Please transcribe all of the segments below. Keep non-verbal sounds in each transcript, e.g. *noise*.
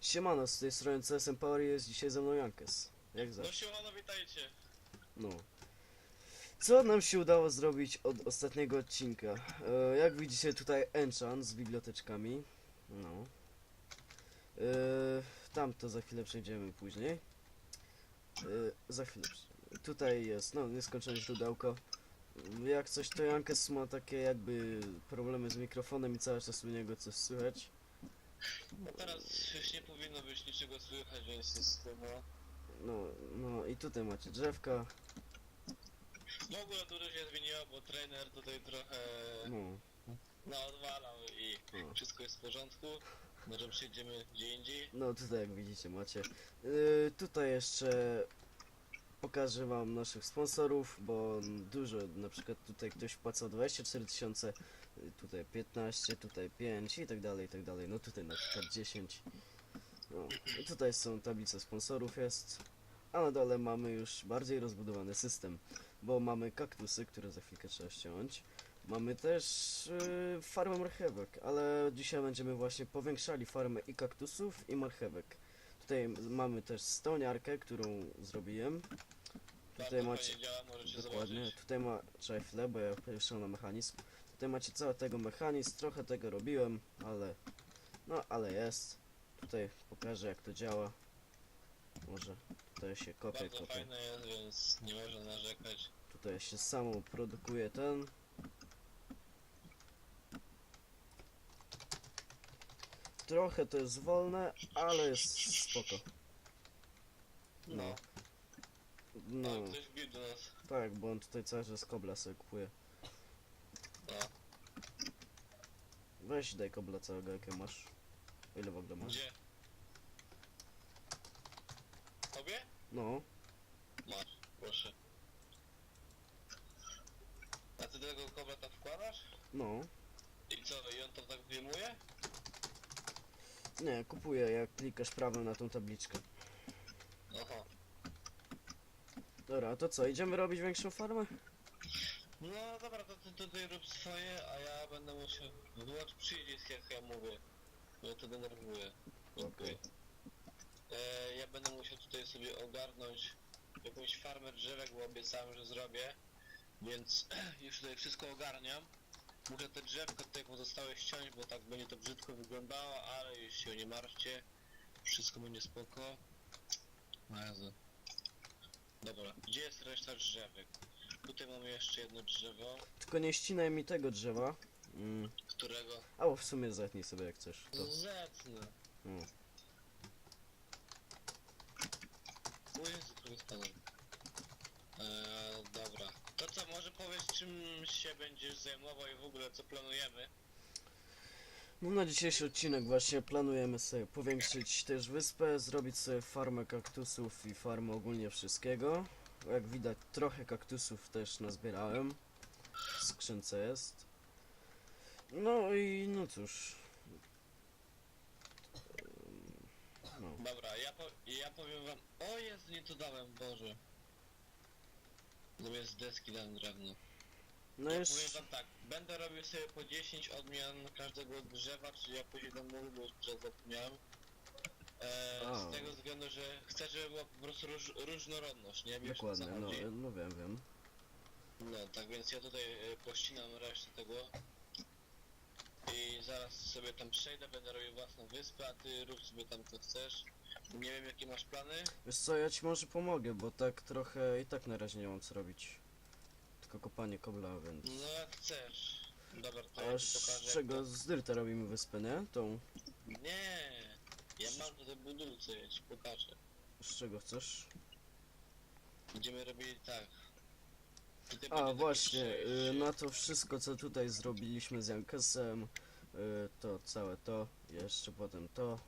Siemano, z tej strony CSM Power jest dzisiaj ze mną Jankes. Jak No zawsze. siemano, witajcie. No. Co nam się udało zrobić od ostatniego odcinka? E, jak widzicie tutaj enchant z biblioteczkami. No. E, tam to za chwilę przejdziemy później. E, za chwilę. przy- Tutaj jest, no, nieskończone źródełko. Jak coś to Jankes ma takie jakby problemy z mikrofonem i cały czas u niego coś słychać. No teraz już nie powinno być niczego słychać, więc jest no... No, no i tutaj macie drzewka. W ogóle dużo się zmieniło, bo trener tutaj trochę No, naodwalał i no. wszystko jest w porządku. Może przejdziemy gdzie indziej. No tutaj jak widzicie macie. Yy, tutaj jeszcze pokażę wam naszych sponsorów, bo dużo, na przykład tutaj ktoś wpłacał 24 tysiące, y, tutaj 15, tutaj 5 i tak dalej, i tak dalej. No tutaj na przykład 10. No, i tutaj są tablice sponsorów jest, a na dole mamy już bardziej rozbudowany system, bo mamy kaktusy, które za chwilkę trzeba ściąć. Mamy też yy, farmę marchewek, ale dzisiaj będziemy właśnie powiększali farmę i kaktusów i marchewek. Tutaj mamy też stoniarkę, którą zrobiłem. Tutaj macie, dokładnie, tutaj ma, chwilę, bo ja pierwszy na mechanizm. Tutaj macie cały tego mechanizm, trochę tego robiłem, ale, no ale jest. Tutaj pokażę jak to działa. Może tutaj się kopie, Bardzo kopie. fajne jest, więc nie można narzekać. Tutaj się samo produkuje ten. Trochę to jest wolne, ale jest spoko. No. No, No. ktoś wbił do nas. tak, bo on tutaj cały czas kobla sobie kupuje. No. Weź daj kobla całego jakie masz. Ile w ogóle masz? Gdzie? Tobie? No, Masz, proszę. A ty tego kobra tam wkładasz? no. I co, i on to tak wyjmuje? Nie, kupuję jak klikasz prawym na tą tabliczkę. Aha. Dobra, to co, idziemy robić większą farmę? No dobra, to ty tutaj rób swoje, a ja będę musiał wyłączyć przycisk jak ja mówię. Bo to denerwuje. Okej. E, ja będę musiał tutaj sobie ogarnąć jakąś farmę drzewek, bo obiecałem, że zrobię. Więc *clears throat* już tutaj wszystko ogarniam. Muszę te drzewka tutaj pozostałe ściąć, bo tak będzie to brzydko wyglądało, ale już się nie martwcie. Wszystko będzie spoko. O Jezu. Dobra, gdzie jest reszta drzewek? Tutaj mamy jeszcze jedno drzewo, Tylko nie ścinaj mi tego drzewa. Mm. którego Albo w sumie zetnij sobie jak chcesz. To. zetnę. Mm. Prawie spadłem. Eee, dobra. To co, może powiedz czym się będziesz zajmował i w ogóle co planujemy? No na dzisiejszy odcinek właśnie planujemy sobie powiększyć też wyspę, zrobić sobie farmę kaktusów i farmę ogólnie wszystkiego. Jak widać trochę kaktusów też nazbierałem. W skrzynce jest. No i no cóż. No. Dobra, ja, po, ja powiem wam... O Jezu, nie to dałem, Boże. Zamiast deski dałem drewno. No już. powiem wam tak, będę robił sobie po 10 odmian każdego drzewa, czyli ja później tam mówię, bo już zapomniałem. A. z tego względu, że chcę, żeby była po prostu róż, różnorodność, nie? Wiesz, o co Dokładnie, no, chodzi? no wiem, wiem. No, tak więc ja tutaj e, pościnam resztę tego. I zaraz sobie tam przejdę, będę robił własną wyspę, a ty rób sobie tam co chcesz. Nie wiem jakie masz plany. Wiesz co, ja ci może pomogę, bo tak trochę i tak na razie nie mam co robić. Tylko kopanie kobla, więc... No jak chcesz. Dobra, to A ja z pokażę. jak czego z dyrta robimy wyspę, nie? Tą... To... Nie! Ja mam tutaj budulce, ja ci pokażę. Z czego chcesz? Będziemy robili tak. Tutaj A takie właśnie, przejście. y, na to wszystko co tutaj zrobiliśmy z Jankesem, y, to całe to, jeszcze potem to,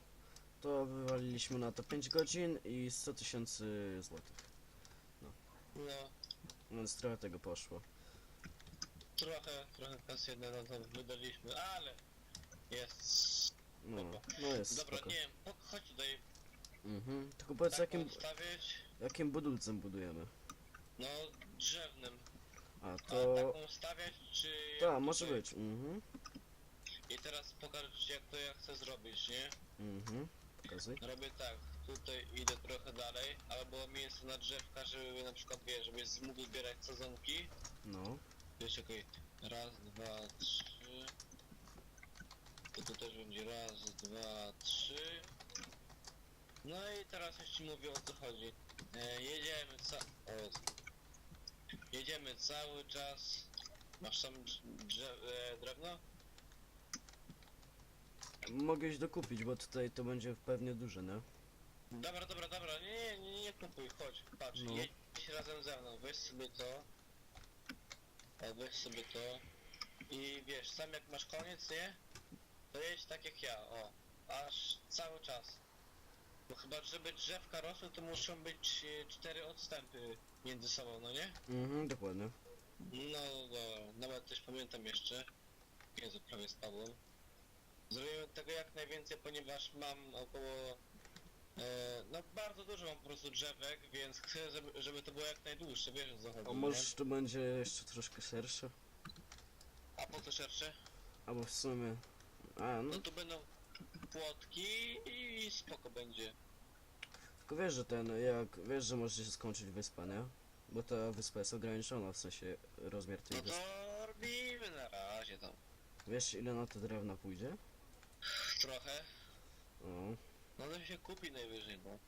to wywaliliśmy na to 5 godzin i 100 tysięcy złotych. No, Więc trochę tego poszło. trochę, trochę kasy na to wydaliśmy, ale jest. No, Dobra. no jest Dobra, spoko. nie wiem, po- chodź tutaj. Mhm. Tylko powiedz Tak jakim, odstawić. jakim budulcem budujemy. No, drzewnym. A A to... taką stawiać, czy... Tak, jak może być. Mhm. I teraz pokażę ci jak to ja chcę zrobić, nie? Mhm. Pokazuj. Robię tak, tutaj idę trochę dalej, ale było miejsce na drzewka, żeby na przykład, wiesz, żebyś mógł zbierać sezonki. No. Wiesz, okej, raz, dwa, trzy. To tu też będzie raz, dwa, trzy. No i teraz już ci mówię o co chodzi. E, jedziemy ca... O, jedziemy cały czas. Masz tam drz- drze- e, drewno? Mogę iść dokupić, bo tutaj to będzie pewnie duże, nie? Dobra, dobra, dobra, nie, nie, nie, nie kupuj, chodź, patrz, No. jedź razem ze mną, weź sobie to. O, weź sobie to. I wiesz, sam jak masz koniec, nie? To jedź tak jak ja, o. Aż cały czas. Bo chyba, żeby drzewka rosły, to muszą być e, cztery odstępy między sobą, no nie? Mhm, dokładnie. No dobra, nawet też pamiętam jeszcze. Jezu, prawie spadłem. Zrobiłem tego jak najwięcej, ponieważ mam około... E, no bardzo dużo mam po prostu drzewek, więc chcę, żeby, żeby to było jak najdłuższe, wiesz o co chodzi, A nie? może to będzie jeszcze troszkę szersze? A po co szersze? Albo w sumie... A, no. No tu będą płotki i spoko będzie. Tylko wiesz, że ten, jak... Wiesz, że może się skończyć wyspa, nie? Bo ta wyspa jest ograniczona, w sensie rozmiar tej No wyspy. to robimy na razie tam. Wiesz, ile na te drewna pójdzie? Trochę. O. No to się kupi najwyżej, no.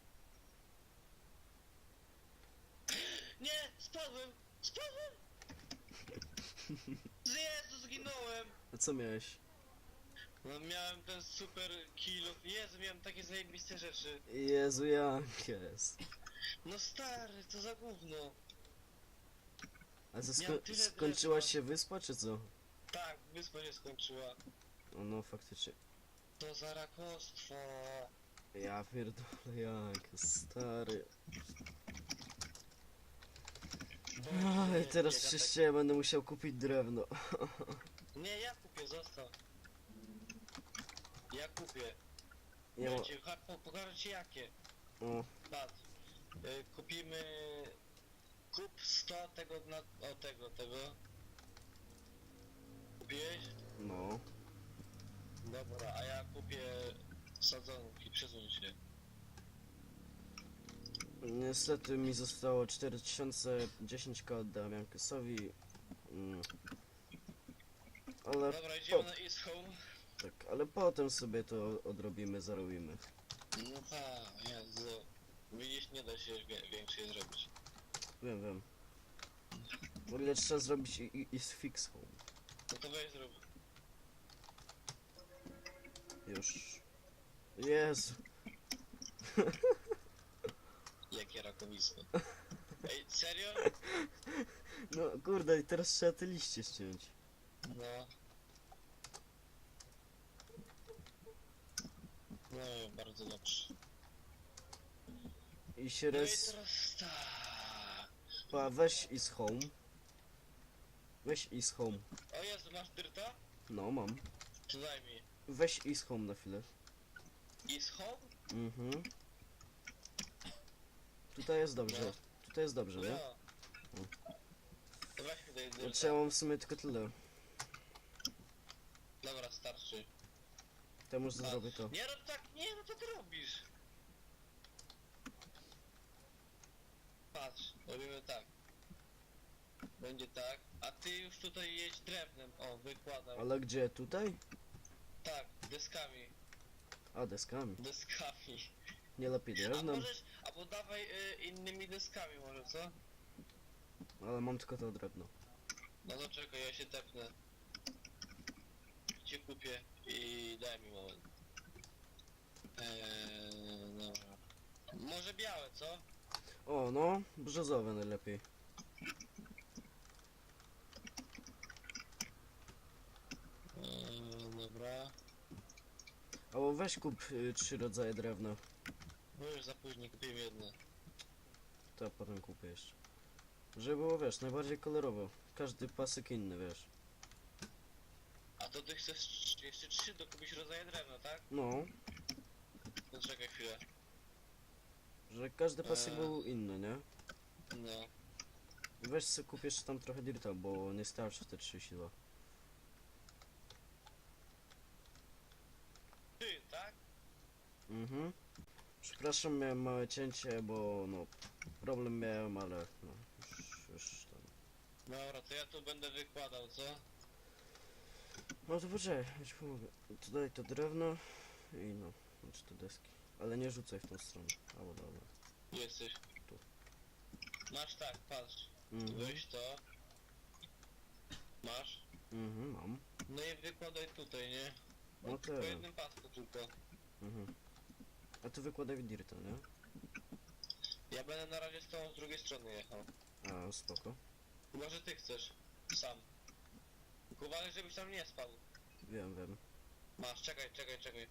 Nie! Spadłem! Spadłem! *laughs* Jezu, zginąłem! A co miałeś? No miałem ten super kilo. Jezu, miałem takie zajebiste rzeczy. Jezu, jak jest. No stary, co za gówno. A co, Miałem sko tyle skończyła drewna. się wyspa, czy co? Tak, wyspa się skończyła. O, no, faktycznie. To za rakostwo. Ja pierdolę, jak stary. Ej, teraz przecież ja będę musiał kupić drewno. Nie, ja kupię, zostaw. Ja kupię. Nie ma... Będzie, po, pokażę ci jakie. O, Patrz. Y, kupimy... Kup 100 tego na... O, tego, tego. Kupiłeś? no. Dobra, a ja kupię sadzonki, przesuń się. Niestety mi zostało 4010 k od Damiankesowi. Mm. Ale Dobra, idziemy po- na East Home. tak, ale potem sobie to odrobimy, zarobimy. No tak, Jezu. Widzisz, nie da się wie, większej zrobić. Wiem, wiem. W ogóle trzeba zrobić i, i, i z fix home. No to weź zrób. Już. Jezu. Jakie rakowisko. Ej, serio? No kurde, i teraz trzeba te liście ściąć. No. No, bardzo dobrze. I się No i teraz tak. Pa, weź is home. Weź is home. O Jezu, masz dyrta? No, mam. Czy daj mi? Weź is home na chwilę. East Home? Mhm. Tutaj jest dobrze. No. Tutaj jest dobrze, nie? No. To weź mi daj dyrta. Znaczy ja mam w sumie tylko tyle. Dobra, starczy. To może A, zrobię to. Nie rób tak, nie, no co ty robisz? Patrz, robimy tak. Będzie tak, a ty już tutaj jedź drewnem, o, wykładam. Ale gdzie? Tutaj? Tak, deskami, A, deskami. deskami. Nie lepiej A drewnem, możesz, albo dawaj y, innymi deskami może, co? ale mam tylko to drewno. No to czekaj, ja się tepnę. Cię kupię i daj mi moment. Eee, dobra. Może białe, co? O, no, brzozowe najlepiej. Eee, dobra. Albo weź kup y, trzy rodzaje drewna. No już za późno, kupiłem jedno. To potem kupię jeszcze. Żeby było, wiesz, najbardziej kolorowo. Każdy pasek inny, wiesz. A to ty chcesz trz- jeszcze trzy dokupić rodzaje drewna, tak? No, No czekaj chwilę. że każdy pasek Eee. był inny, nie? No. Weź sobie kupisz tam trochę dirta, bo nie starczy te 32. Ty, tak? Mhm. Przepraszam, miałem małe cięcie, bo no problem miałem, ale no już, już tam. Dobra, to ja tu będę wykładał, co? No to poczekaj, ja ci pomogę. Tutaj to drewno i no, znaczy to deski. Ale nie rzucaj w tą stronę. Albo dobra. Jesteś. Tu. Masz tak, patrz. Mhm, Weź to. Masz. mhm, mam. No i wykładaj tutaj, nie? No Po tak. jednym pasku tylko. Mhm. A tu wykładaj dirta, nie? Ja będę na razie z tą z drugiej strony jechał. A, spoko. Chyba, że ty chcesz. Sam. Tylko Uważaj, żebyś tam nie spadł. Wiem, wiem. Masz, czekaj, czekaj, czekaj.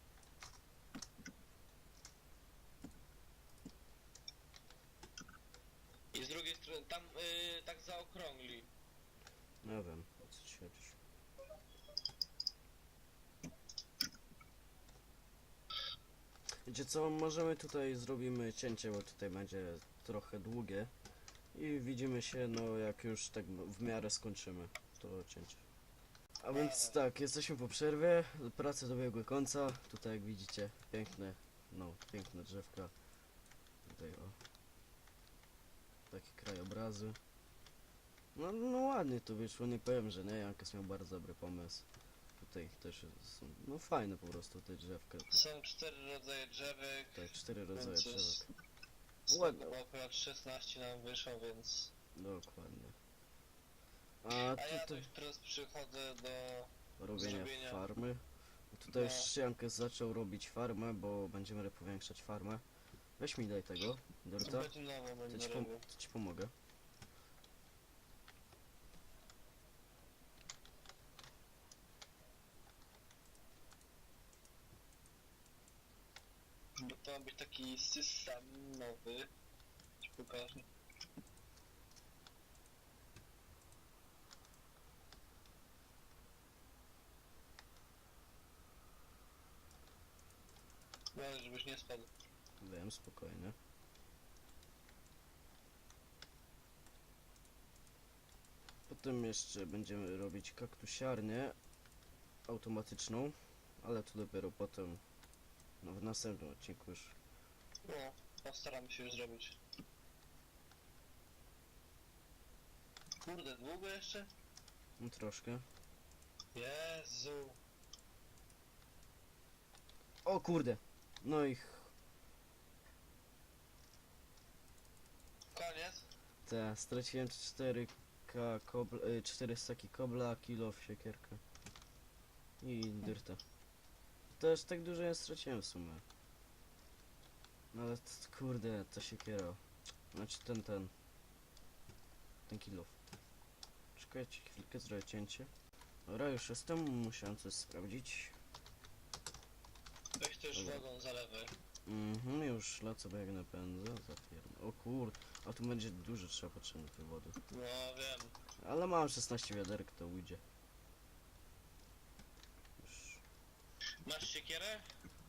I z drugiej strony, tam yy, tak zaokrągli. No wiem, o co ci chodzi. Wiecie co, możemy tutaj zrobimy cięcie, bo tutaj będzie trochę długie. I widzimy się, no jak już tak w miarę skończymy to cięcie. A więc tak, jesteśmy po przerwie, prace dobiegły końca. Tutaj jak widzicie, piękne, no, piękne drzewka. Tutaj o. Takie krajobrazy. No, no ładnie to wyszło, nie powiem, że nie, Jankes miał bardzo dobry pomysł. Tutaj też są, no fajne po prostu te drzewka. Są cztery rodzaje drzewek. Tak, cztery rodzaje Więc jest- drzewek. Ładne. tego akurat 16 nam wyszło, więc... Dokładnie. A A ja tutaj teraz przychodzę do... robienie zrobienia. farmy. Tutaj No. już Jankes zaczął robić farmę, bo będziemy powiększać farmę. Weź mi daj tego, Dorota. Będzie nową To będę ci, pom robił. to ci pomogę. Ma być taki system nowy. Ci pokażę. Uważaj, żebyś nie spadł. Wiem, spokojnie. Potem jeszcze będziemy robić kaktusiarnię automatyczną, ale to dopiero potem, no w następnym odcinku już. No, postaram się już zrobić. Kurde, długo jeszcze? No troszkę. Jezu. O kurde! No i ch- Koniec? te, straciłem 4 k kobl, y, 4 staki kobla, kilo w siekierkę. I dyrta. Też tak dużo nie straciłem w sumie. No ale t- kurde, ta siekiera. Znaczy ten, ten. Ten kilof. Czekajcie chwilkę, zrobię cięcie. Dobra, już jestem, musiałem coś sprawdzić. Weź to już Dobra. wodą zalewaj. Mhm, już lecę, bo jak napędzę, zapierdolę. O kurde, a tu będzie dużo trzeba potrzebnych wywodów. No wiem. Ale mam 16 wiaderek, to ujdzie. Masz siekierę?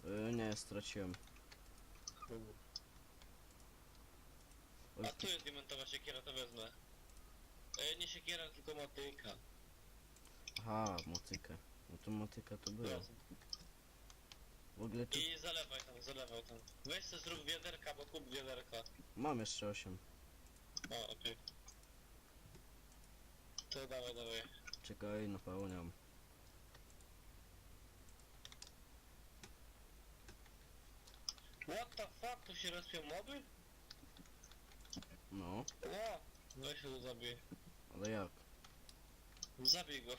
Y, nie, straciłem. Oj, A tu jest diamentowa siekiera, to wezmę. E, nie siekiera, tylko motyka. Aha, motykę. No to motyka to była. Wezmę. W ogóle tu I zalewaj tam, zalewaj tam. Weź sobie zrób wiaderka, bo kup wiaderka. mam jeszcze 8. O, okej. To dawaj, dawaj. Czekaj, napełniam. Się rozpią moby? No, Ło! Weź się tu zabij. ale jak? Zabij go.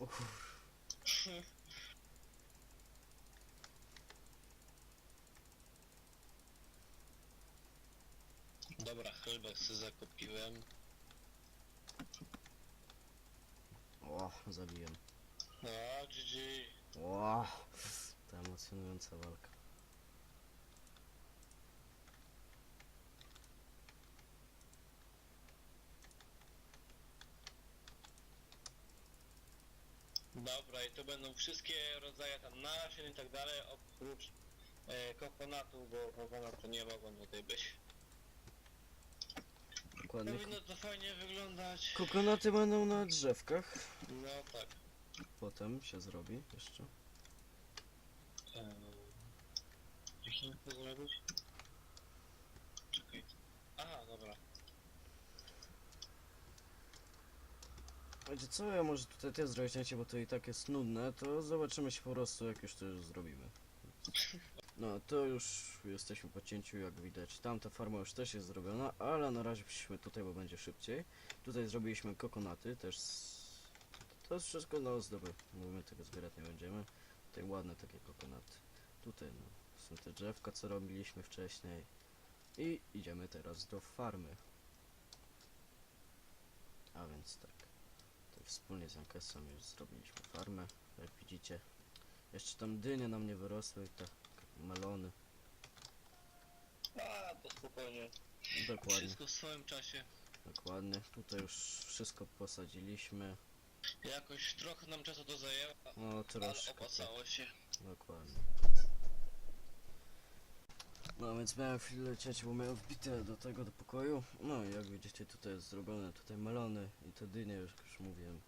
O kur... *laughs* Dobra, chlebek sobie zakupiłem. O, zabiłem. No, GG. O, ta emocjonująca walka. Dobra, i to będą wszystkie rodzaje tam nasion i tak dalej, oprócz e, kokonatu, bo kokonatu nie mogą tutaj być. Dokładnie. Powinno to fajnie wyglądać. Kokonaty będą na drzewkach. No tak. Potem się zrobi jeszcze. Eee, Jak nie to zrobić? Czekaj. Aha, dobra. Co, ja może tutaj też zrobicie, bo to i tak jest nudne, to zobaczymy się po prostu jak już to już zrobimy. No, to już jesteśmy po cięciu, jak widać. Tamta farma już też jest zrobiona, ale na razie przyszliśmy tutaj, bo będzie szybciej. Tutaj zrobiliśmy kokonaty, też. To jest wszystko na ozdoby, bo my tego zbierać nie będziemy. Tutaj ładne takie kokonaty. Tutaj no, są te drzewka, co robiliśmy wcześniej. I idziemy teraz do farmy. A więc tak. Wspólnie z Jankesem już zrobiliśmy farmę, jak widzicie. Jeszcze tam dynie nam nie wyrosły i tak melony. A, to spokojnie. Dokładnie, Wszystko w swoim czasie. dokładnie. Tutaj już wszystko posadziliśmy. Jakoś trochę nam czasu to zajęło, No ale troszkę. tak, opłacało się. dokładnie. No więc miałem chwilę lecieć, bo miałem wbite do tego, do pokoju. No i jak widzicie tutaj jest zrobione, tutaj melony i te dynie, już, jak już mówiłem.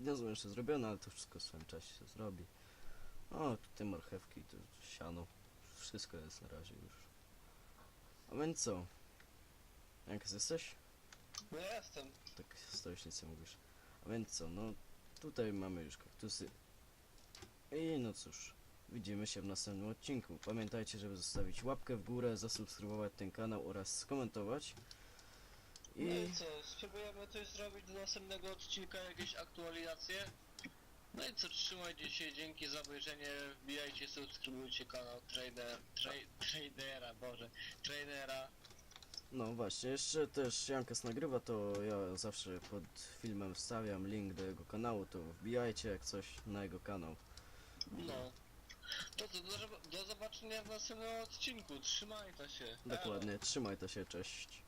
Nie są jeszcze zrobione, ale to wszystko w swoim czasie się zrobi. O, tutaj marchewki, to siano. Wszystko jest na razie już. A więc co? Jak jesteś? No ja jestem. Tak stoisz, nic nie mówisz. A więc co, no tutaj mamy już kaktusy. I no cóż, widzimy się w następnym odcinku. Pamiętajcie, żeby zostawić łapkę w górę, zasubskrybować ten kanał oraz skomentować. No I i co, spróbujemy coś zrobić do następnego odcinka, jakieś aktualizacje. No i co, trzymajcie się, dzięki za obejrzenie, wbijajcie, subskrybujcie kanał Trader, tra, Tradera, boże, Trainera. no właśnie, jeszcze też Jankas nagrywa, to ja zawsze pod filmem wstawiam link do jego kanału, to wbijajcie jak coś na jego kanał. No. To co, do, do zobaczenia w następnym odcinku, trzymajcie się. Elo. Dokładnie, trzymaj to się, cześć.